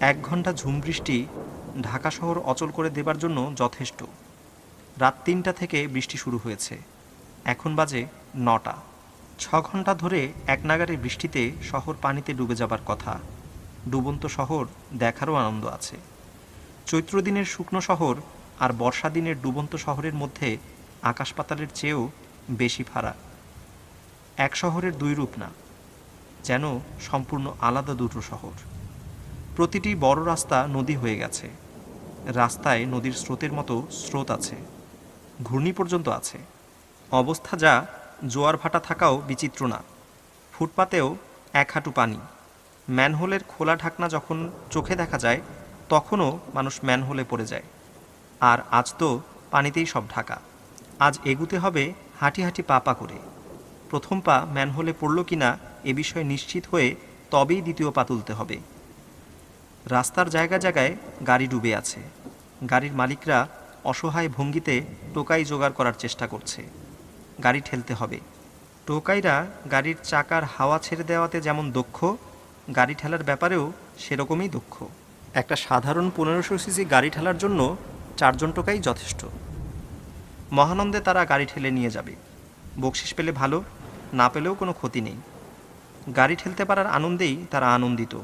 এক ঘণ্টা ঝুম বৃষ্টি ঢাকা শহর অচল করে দেবার জন্য যথেষ্ট। রাত তিনটা থেকে বৃষ্টি শুরু হয়েছে। এখন বাজে নটা। ছ ঘণ্টা ধরে এক নাগারে বৃষ্টিতে শহর পানিতে ডুবে যাবার কথা। ডুবন্ত শহর দেখারও আনন্দ আছে। চৈত্র দিনের শুকনো শহর আর বর্ষা দিনের ডুবন্ত শহরের মধ্যে আকাশ পাতালের চেয়েও বেশি ফারাক। এক শহরের দুই রূপ না, যেন সম্পূর্ণ আলাদা দুটো শহর। প্রতিটি বড় রাস্তা নদী হয়ে গেছে। রাস্তায় নদীর স্রোতের মতো স্রোত আছে। ঘূর্ণি পর্যন্ত আছে। অবস্থা যা জোয়ার ভাটা থাকাও বিচিত্র না। ফুটপাতেও এক হাঁটু পানি। ম্যানহোলের খোলা ঢাকনা যখন চোখে দেখা যায়, তখনও মানুষ ম্যানহোলে পড়ে যায়। আর আজ তো পানিতেই সব ঢাকা। আজ এগুতে হবে হাঁটি হাঁটি পা পা করে। প্রথম পা ম্যানহোলে পড়ল কিনা এ বিষয়ে নিশ্চিত হয়ে তবেই দ্বিতীয় পা তুলতে হবে। রাস্তার জায়গা জায়গায় গাড়ি ডুবে আছে। গাড়ির মালিকরা অসহায় ভঙ্গিতে টোকাই জোগাড় করার চেষ্টা করছে। গাড়ি ঠেলতে হবে। টোকাইরা গাড়ির চাকার হাওয়া ছেড়ে দেওয়াতে যেমন দক্ষ, গাড়ি ঠেলার ব্যাপারেও সেরকমই দক্ষ। একটা সাধারণ পনেরোশো সিসি গাড়ি ঠেলার জন্য চারজন টোকাই যথেষ্ট। মহানন্দে তারা গাড়ি ঠেলে নিয়ে যাবে। বকশিস পেলে ভালো, না পেলেও কোনো ক্ষতি নেই। গাড়ি ঠেলতে পারার আনন্দেই তারা আনন্দিত।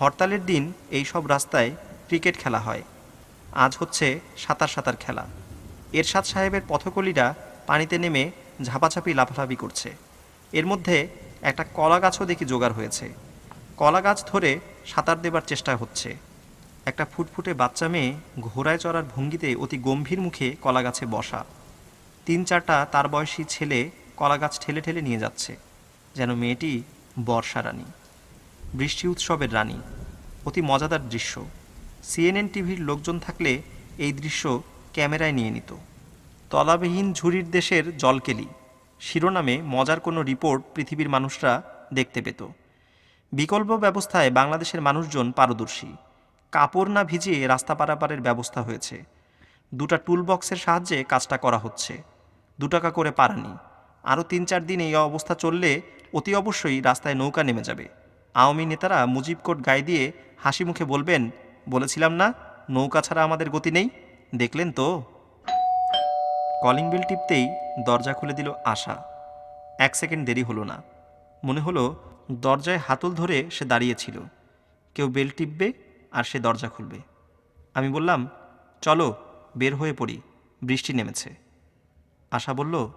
হরতালের দিন এই সব রাস্তায় ক্রিকেট খেলা হয়। আজ হচ্ছে সাঁতার সাঁতার খেলা। এরশাদ সাহেবের পথকলিরা পানিতে নেমে ঝাপাঝাপি লাফালাফি করছে। এর মধ্যে একটা কলা গাছও দেখি জোগাড় হয়েছে। কলা গাছ ধরে সাঁতার দেবার চেষ্টা হচ্ছে। একটা ফুটফুটে বাচ্চা মেয়ে ঘোড়ায় চড়ার ভঙ্গিতে অতি গম্ভীর মুখে কলা গাছে বসা। তিন চারটা তার বয়সী ছেলে কলা গাছ ঠেলে ঠেলে নিয়ে যাচ্ছে। যেন মেয়েটি বর্ষা রানী বৃষ্টি উৎসবের রানী। অতি মজাদার দৃশ্য। সিএনএন টিভির লোকজন থাকলে এই দৃশ্য ক্যামেরায় নিয়ে নিত। তলাবিহীন ঝুড়ির দেশের জলকেলি। শিরোনামে মজার কোনো রিপোর্ট পৃথিবীর মানুষরা দেখতে পেত। বিকল্প ব্যবস্থায় বাংলাদেশের মানুষজন পারদর্শী। কাপড় না ভিজিয়ে রাস্তা পারাপারের ব্যবস্থা হয়েছে। দুটা টুল বক্সের সাহায্যে কাজটা করা হচ্ছে। দু টাকা করে পারানি। আরও তিন চার দিন এই অবস্থা চললে অতি অবশ্যই রাস্তায় নৌকা নেমে যাবে। আওয়ামী নেতারা মুজিব কোট গায়ে দিয়ে হাসি মুখে বলবেন, বলেছিলাম না, নৌকা ছাড়া আমাদের গতি নেই। দেখলেন তো? কলিং বেল টিপতেই দরজা খুলে দিল আশা। এক সেকেন্ড দেরি হলো না। মনে হলো দরজায় হাতল ধরে সে দাঁড়িয়েছিল। কেউ বেল টিপবে আর সে দরজা খুলবে। আমি বললাম, চলো, বের হয়ে পড়ি। বৃষ্টি নেমেছে। আশা বলল,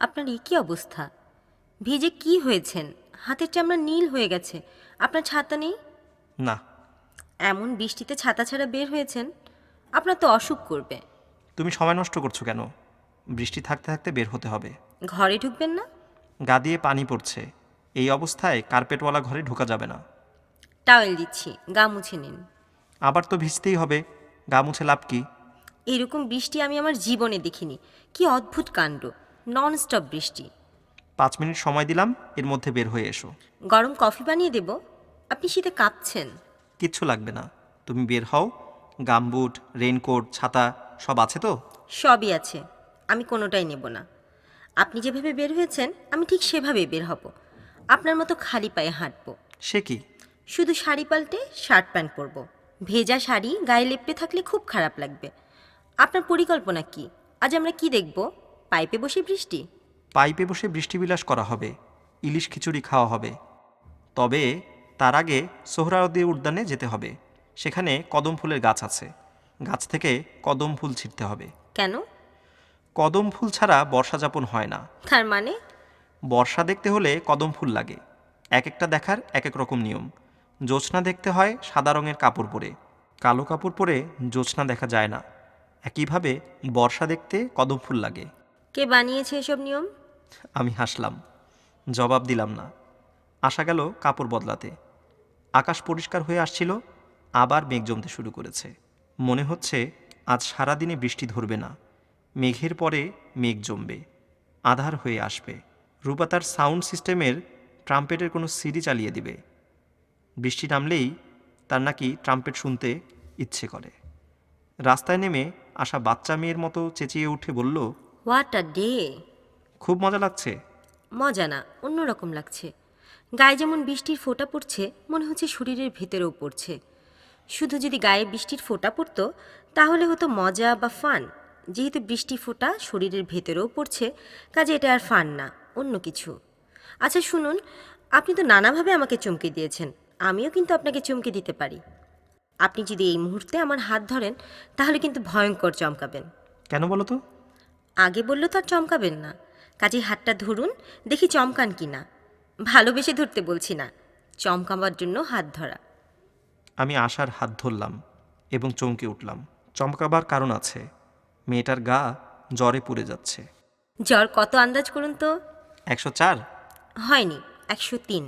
আপনার এ কী অবস্থা? ভিজে কি হয়েছেন? হাতের চামড়া নীল হয়ে গেছে। আপনার ছাতা নেই? না। এমন বৃষ্টিতে ছাতা ছাড়া বের হয়েছেন? আপনার তো অসুখ করবে। তুমি সময় নষ্ট করছ কেন? বৃষ্টি থাকতে থাকতে বের হতে হবে। ঘরে ঢুকবেন না? গা দিয়ে পানি পড়ছে। এই অবস্থায় কার্পেটওয়ালা ঘরে ঢোকা যাবে না। টাওয়েল দিচ্ছি। গা মুছে নিন। আবার তো ভিজতেই হবে। গা মুছে লাভ কি? এরকম বৃষ্টি আমি আমার জীবনে দেখিনি। কি অদ্ভুত কাণ্ড। নন স্টপ বৃষ্টি। পাঁচ মিনিট সময় দিলাম এর মধ্যে বের হয়ে এসো। গরম কফি বানিয়ে দেব। আপনি শীতে কাঁপছেন। কিচ্ছু লাগবে না। তুমি বের হও। গামবুট রেইনকোট ছাতা সব আছে তো? সবই আছে। আমি কোনোটাই নেব না। আপনি যেভাবে বের হয়েছেন আমি ঠিক সেভাবেই বের হব। আপনার মতো খালি পায়ে হাঁটবো। সে কি? শুধু শাড়ি পাল্টে শার্ট প্যান্ট পরব। ভেজা শাড়ি গায়ে লেপটে থাকলে খুব খারাপ লাগবে। আপনার পরিকল্পনা কি? আজ আমরা কি দেখব? পাইপে বসে বৃষ্টি? পাইপে বসে বৃষ্টিবিলাস করা হবে ইলিশ খিচুড়ি খাওয়া হবে। তবে তার আগে সোহরাওয়ার্দী উদ্যানে যেতে হবে সেখানে কদম ফুলের গাছ আছে। গাছ থেকে কদম ফুল ছিঁড়তে হবে। কেন? কদম ফুল ছাড়া বর্ষা যাপন হয় না। তার মানে? বর্ষা দেখতে হলে কদম ফুল লাগে। এক একটা দেখার এক এক রকম নিয়ম। জ্যোৎস্না দেখতে হয় সাদা রঙের কাপড় পরে। কালো কাপড় পরে জ্যোৎস্না দেখা যায় না। একইভাবে বর্ষা দেখতে কদম ফুল লাগে। কে বানিয়েছে এসব নিয়ম? আমি হাসলাম। জবাব দিলাম না। আসা গেল কাপড় বদলাতে। আকাশ পরিষ্কার হয়ে আসছিল, আবার মেঘ জমতে শুরু করেছে। মনে হচ্ছে আজ সারাদিনে বৃষ্টি ধরবে না। মেঘের পরে মেঘ জমবে। আধার হয়ে আসবে। রূপা তার সাউন্ড সিস্টেমের ট্রাম্পেটের কোনো সিডি চালিয়ে দিবে। বৃষ্টি নামলেই তার নাকি ট্রাম্পেট শুনতে ইচ্ছে করে। রাস্তায় নেমে আসা বাচ্চা মেয়ের মতো চেঁচিয়ে উঠে বলল হোয়াট আ ডে খুব মজা লাগছে। মজা না অন্যরকম লাগছে। গায়ে যেমন বৃষ্টির ফোঁটা পড়ছে মনে হচ্ছে শরীরের ভেতরেও পড়ছে। শুধু যদি গায়ে বৃষ্টির ফোঁটা পড়তো তাহলে হতো মজা বা ফান। যেহেতু বৃষ্টি ফোঁটা শরীরের ভেতরেও পড়ছে কাজে এটা আর ফান না অন্য কিছু। আচ্ছা শুনুন আপনি তো নানাভাবে আমাকে চমকে দিয়েছেন আমিও কিন্তু আপনাকে চমকে দিতে পারি। আপনি যদি এই মুহূর্তে আমার হাত ধরেন তাহলে কিন্তু ভয়ঙ্কর চমকাবেন। কেন বলো তো? আগে বলল তো আর চমকাবেন না। কাজেই হাতটা ধরুন দেখি চমকান কি না। ভালোবেসে ধরতে বলছি না চমকাবার জন্য হাত ধরা। আমি আশার হাত ধরলাম এবং চমকে উঠলাম। চমকাবার কারণ আছে মেয়েটার গা জ্বরে পুড়ে যাচ্ছে। জ্বর কত আন্দাজ করুন তো? একশো চার? হয়নি একশো তিন।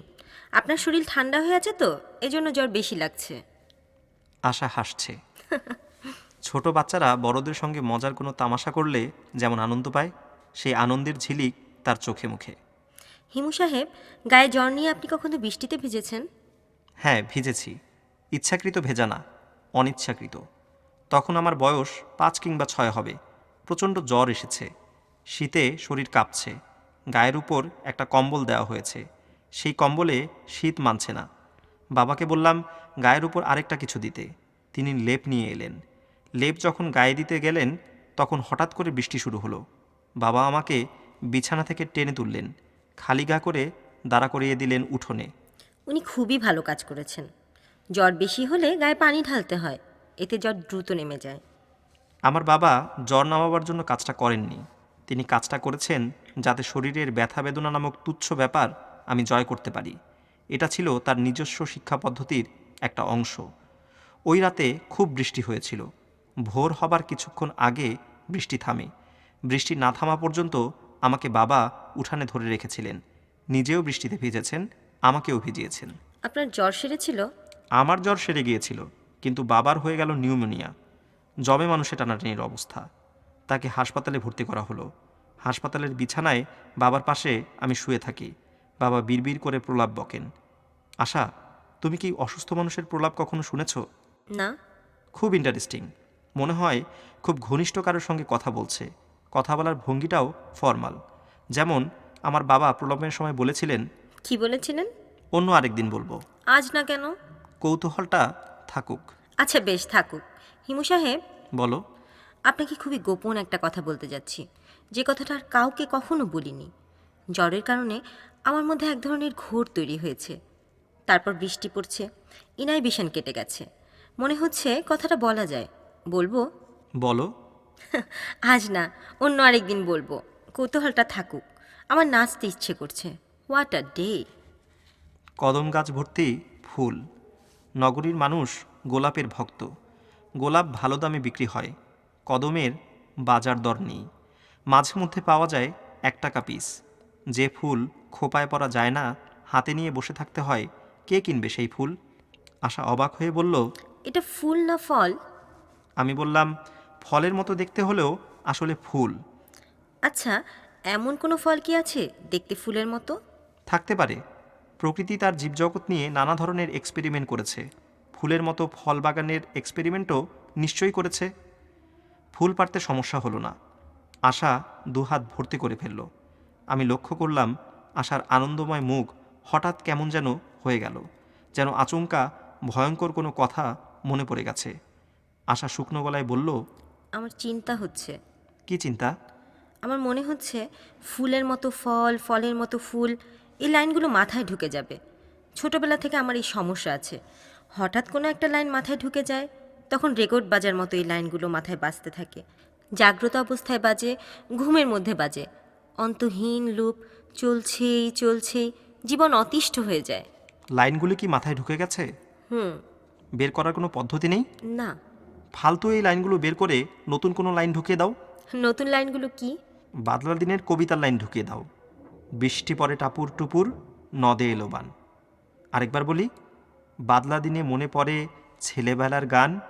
আপনার শরীর ঠান্ডা হয়ে আছে তো? এজন্য জ্বর বেশি লাগছে। আশা হাসছে। ছোট বাচ্চারা বড়দের সঙ্গে মজার কোনো তামাশা করলে যেমন আনন্দ পায় সেই আনন্দের ঝিলিক তার চোখে মুখে। হিমু সাহেব গায়ে জ্বর নিয়ে আপনি কখনো বৃষ্টিতে ভিজেছেন? হ্যাঁ ভিজেছি। ইচ্ছাকৃত ভেজা না অনিচ্ছাকৃত। তখন আমার বয়স পাঁচ কিংবা ছয় হবে। প্রচণ্ড জ্বর এসেছে। শীতে শরীর কাঁপছে। গায়ের উপর একটা কম্বল দেওয়া হয়েছে। সেই কম্বলে শীত মানছে না। বাবাকে বললাম গায়ের উপর আরেকটা কিছু দিতে। তিনি লেপ নিয়ে এলেন। লেপ যখন গায়ে দিতে গেলেন তখন হঠাৎ করে বৃষ্টি শুরু হলো। বাবা আমাকে বিছানা থেকে টেনে তুললেন খালি গা করে দাঁড়া করিয়ে দিলেন উঠোনে। উনি খুবই ভালো কাজ করেছেন। জ্বর বেশি হলে গায়ে পানি ঢালতে হয় এতে জ্বর দ্রুত নেমে যায়। আমার বাবা জ্বর নামাবার জন্য কাজটা করেননি। তিনি কাজটা করেছেন যাতে শরীরের ব্যথা বেদনা নামক তুচ্ছ ব্যাপার আমি জয় করতে পারি। এটা ছিল তার নিজস্ব শিক্ষা পদ্ধতির একটা অংশ। ওই রাতে খুব বৃষ্টি হয়েছিল। ভোর হবার কিছুক্ষণ আগে বৃষ্টি থামে। বৃষ্টি না থামা পর্যন্ত আমাকে বাবা উঠানে ধরে রেখেছিলেন। নিজেও বৃষ্টিতে ভিজেছেন আমাকেও ভিজিয়েছেন। আপনার জ্বর সেরেছিল? আমার জ্বর সেরে গিয়েছিল কিন্তু বাবার হয়ে গেল নিউমোনিয়া। জবে মানুষের টানাটানির অবস্থা। তাকে হাসপাতালে ভর্তি করা হলো। হাসপাতালের বিছানায় বাবার পাশে আমি শুয়ে থাকি। বাবা বিড়বিড় করে প্রলাপ বকেন। আশা তুমি কি অসুস্থ মানুষের প্রলাপ কখনো শুনেছ? না। খুব ইন্টারেস্টিং মনে হয় খুব ঘনিষ্ঠ কারোর সঙ্গে কথা বলছে। কথা বলার ভঙ্গিটাও ফর্মাল। যেমন আমার বাবা প্রলাপের সময় বলেছিলেন কি বলেছিলেন? অন্য আরেকদিন বলব। আজ না কেন? কৌতূহলটা থাকুক। আচ্ছা বেশ থাকুক। হিমু সাহেব বলো। আপনাকে খুবই গোপন একটা কথা বলতে যাচ্ছি। যে কথাটা আর কাউকে কখনো বলিনি। জ্বরের কারণে আমার মধ্যে এক ধরনের ঘোর তৈরি হয়েছে। তারপর বৃষ্টি পড়ছে ইনাই বিষান কেটে গেছে। মনে হচ্ছে কথাটা বলা যায়। বলব? বলো। আজ না অন্য আরেকদিন বলব। কৌতূহলটা থাকুক। আমার নাচতে ইচ্ছে করছে। হোয়াট আ ডে কদম গাছ ভর্তি ফুল। নগরীর মানুষ গোলাপের ভক্ত। গোলাপ ভালো দামে বিক্রি হয়। কদমের বাজার দর নেই। মাঝে মধ্যে পাওয়া যায় এক টাকা পিস যে ফুল খোপায় পরা যায় না হাতে নিয়ে বসে থাকতে হয় কে কিনবে সেই ফুল? আশা অবাক হয়ে বলল এটা ফুল না ফল? আমি বললাম ফলের মতো দেখতে হলেও আসলে ফুল। আচ্ছা এমন কোনো ফল কি আছে দেখতে ফুলের মতো? থাকতে পারে। প্রকৃতি তার জীবজগৎ নিয়ে নানা ধরনের এক্সপেরিমেন্ট করেছে। ফুলের মতো ফল বাগানের এক্সপেরিমেন্টও নিশ্চয়ই করেছে। ফুল পারতে সমস্যা হলো না। আশা দুহাত ভর্তি করে ফেলল। আমি লক্ষ্য করলাম আশার আনন্দময় মুখ হঠাৎ কেমন যেন হয়ে গেল। যেন আচমকা ভয়ঙ্কর কোনো কথা মনে পড়ে গেছে। আশা শুকনো গলায় বলল আমার চিন্তা হচ্ছে। কি চিন্তা? আমার মনে হচ্ছে ফুলের মতো ফল ফলের মতো ফুল এই লাইনগুলো মাথায় ঢুকে যাবে। ছোটবেলা থেকে আমার এই সমস্যা আছে। হঠাৎ কোনো একটা লাইন মাথায় ঢুকে যায় তখন রেকর্ড বাজার মতো এই লাইনগুলো মাথায় বাজতে থাকে। জাগ্রত অবস্থায় বাজে ঘুমের মধ্যে বাজে। অন্তহীন লুপ চলছেই চলছেই জীবন অতিষ্ঠ হয়ে যায়। লাইনগুলো কি মাথায় ঢুকে গেছে? হুম। বের করার কোনো পদ্ধতি নেই? না। ফালতু এই লাইনগুলো বের করে নতুন কোনো লাইন ঢুকিয়ে দাও। নতুন লাইনগুলো কি? বাদলার দিনের কবিতার লাইন ঢুকিয়ে দাও। বৃষ্টি পরে টাপুর টুপুর নদে এলো বান। আরেকবার বলি বাদলা দিনে মনে পড়ে ছেলেবেলার গান।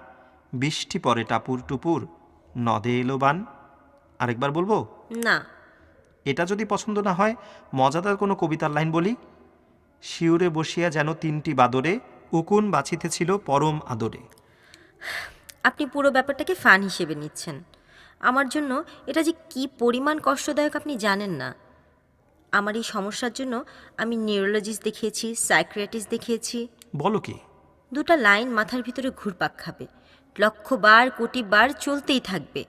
বৃষ্টি পরে টাপুর টুপুর নদে এলো বান। আরেকবার বলব? না। এটা যদি পছন্দ না হয় মজাদার কোনো কবিতার লাইন বলি। শিউরে বসিয়া যেন তিনটি বাদরে উকুন বাছিতেছিল পরম আদরে। আপনি পুরো ব্যাপারটাকে ফান হিসেবে নিচ্ছেন। আমার জন্য এটা যে কি পরিমাণ কষ্টদায়ক আপনি জানেন না। আমার এই সমস্যার জন্য আমি নিউরোলজিস্ট দেখিয়েছি সাইক্রিয়াটিস্ট দেখিয়েছি। বলো কি? দুটা লাইন মাথার ভিতরে ঘুরপাক খাবে। লক্ষ বার কোটি বার চলতেই থাকবে।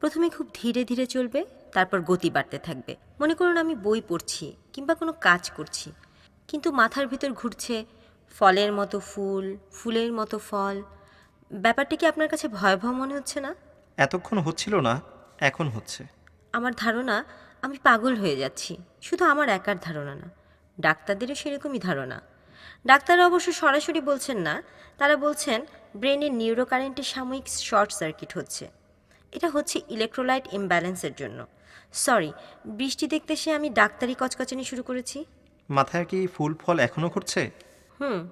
প্রথমে খুব ধীরে ধীরে চলবে তারপর গতি বাড়তে থাকবে। মনে করুন আমি বই পড়ছি কিংবা কোনো কাজ করছি কিন্তু মাথার ভিতর ঘুরছে ফলের মতো ফুল ফুলের মতো ফল ব্যাপারটা কি আপনার কাছে ভয়াবহ মনে হচ্ছে না? এতক্ষণ হচ্ছিল না এখন হচ্ছে। আমার ধারণা আমি পাগল হয়ে যাচ্ছি। শুধু আমার একার ধারণা না ডাক্তারদেরও সেরকমই ধারণা। ডাক্তাররা অবশ্য সরাসরি বলছেন না তারা বলছেন ব্রেনের নিউরোকারেন্টের সাময়িক শর্ট সার্কিট হচ্ছে। এটা হচ্ছে ইলেকট্রোলাইট ইমব্যালেন্সের জন্য। সরি বৃষ্টি দেখতে সে আমি ডাক্তারি কচকচানি শুরু করেছি। মাথায় কি ফুল ফল এখনও ঘুরছে? হুম।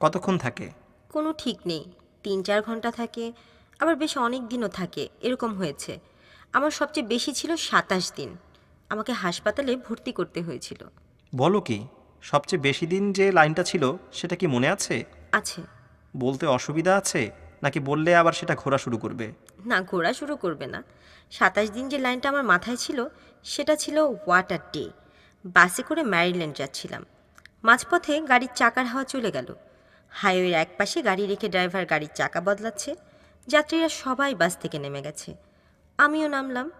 কতক্ষণ থাকে? কোনো ঠিক নেই। তিন চার ঘণ্টা থাকে আবার বেশ অনেক দিনও থাকে এরকম হয়েছে। আমার সবচেয়ে বেশি ছিল সাতাশ দিন। আমাকে হাসপাতালে ভর্তি করতে হয়েছিল। বলো কি সবচেয়ে বেশি দিন যে লাইনটা ছিল সেটা কি মনে আছে? আছে। বলতে অসুবিধা আছে? নাকি বললে আবার সেটা ঘোরা শুরু করবে? না ঘোরা শুরু করবে না। সাতাশ দিন যে লাইনটা আমার মাথায় ছিল সেটা ছিল ওয়াটার ডে। বাসে করে ম্যারিল্যান্ড যাচ্ছিলাম। মাঝপথে গাড়ির চাকার হাওয়া চলে গেল। হাইওয়ের এক পাশে গাড়ি রেখে ড্রাইভার গাড়ির চাকা বদলাচ্ছে, যাত্রীরা সবাই বাস থেকে নেমে গেছে। আমিও নামলাম।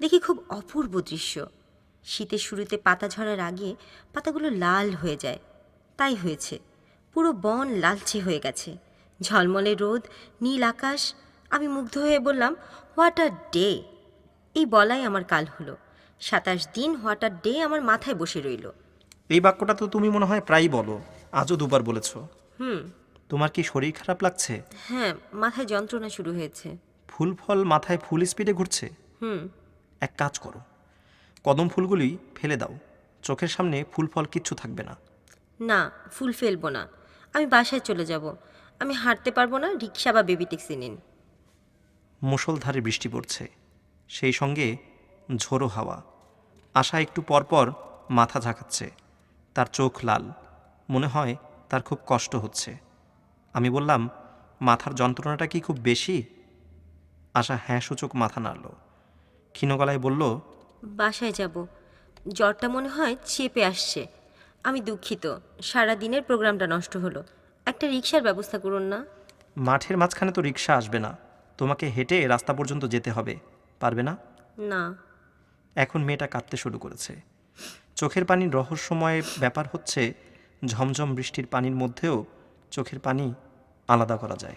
দেখি খুব অপূর্ব দৃশ্য। শীতের শুরুতে পাতা ঝরার আগে পাতাগুলো লাল হয়ে যায়। তাই হয়েছে। পুরো বন লালচে হয়ে গেছে। ঝলমলে রোদ, নীল আকাশ। আমি মুগ্ধ হয়ে বললাম হোয়াট আ ডে এই বলাই আমার কাল হলো। সাতাশ দিন হোয়াট আ ডে আমার মাথায় বসে রইল। এই বাক্যটা তো তুমি মনে হয় প্রায়ই বলো। আজও দুবার বলেছ। হুম। তোমার কি শরীর খারাপ লাগছে? হ্যাঁ মাথায় যন্ত্রণা শুরু হয়েছে। ফুল ফল মাথায় ফুল স্পিডে ঘুরছে? হুম। এক কাজ করো কদম ফুলগুলি ফেলে দাও। চোখের সামনে ফুল ফল কিচ্ছু থাকবে না। না ফুল ফেলব না। আমি বাসায় চলে যাব। আমি হাঁটতে পারব না রিক্সা বা বেবি ট্যাক্সি নিন। মুষলধারে বৃষ্টি পড়ছে। সেই সঙ্গে ঝোড়ো হাওয়া। আশা একটু পরপর মাথা ঝাঁকাচ্ছে। তার চোখ লাল। মনে হয় তার খুব কষ্ট হচ্ছে। আমি বললাম মাথার যন্ত্রণাটা কি খুব বেশি? আশা হ্যাঁ সূচক মাথা নাড়ল। ক্ষীণগলায় বলল বাসায় যাব। জ্বরটা মনে হয় চেপে আসছে। আমি দুঃখিত। সারা দিনের প্রোগ্রামটা নষ্ট হলো। একটা রিক্সার ব্যবস্থা করুন না। মাঠের মাঝখানে তো রিক্সা আসবে না। তোমাকে হেঁটে রাস্তা পর্যন্ত যেতে হবে। পারবে না? না। এখন মেয়েটা কাঁদতে শুরু করেছে। চোখের পানির রহস্যময় ব্যাপার হচ্ছে ঝমঝম বৃষ্টির পানির মধ্যেও চোখের পানি আলাদা করা যায়।